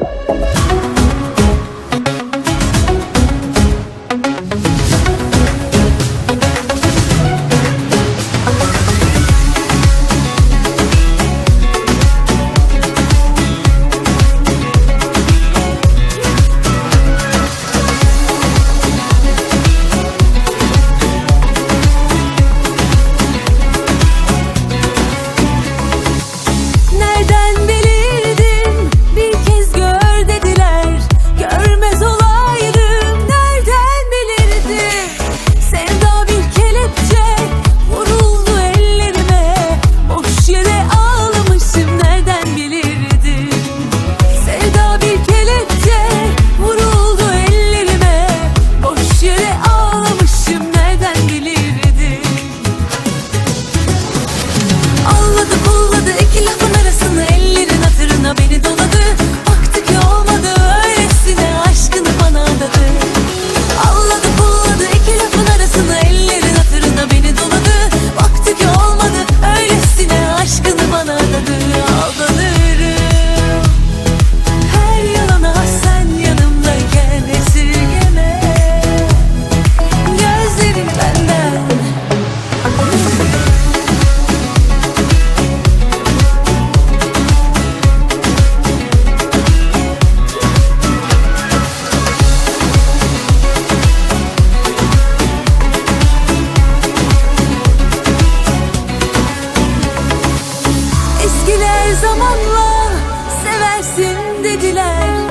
Bye. Eskiler zamanla seversin dediler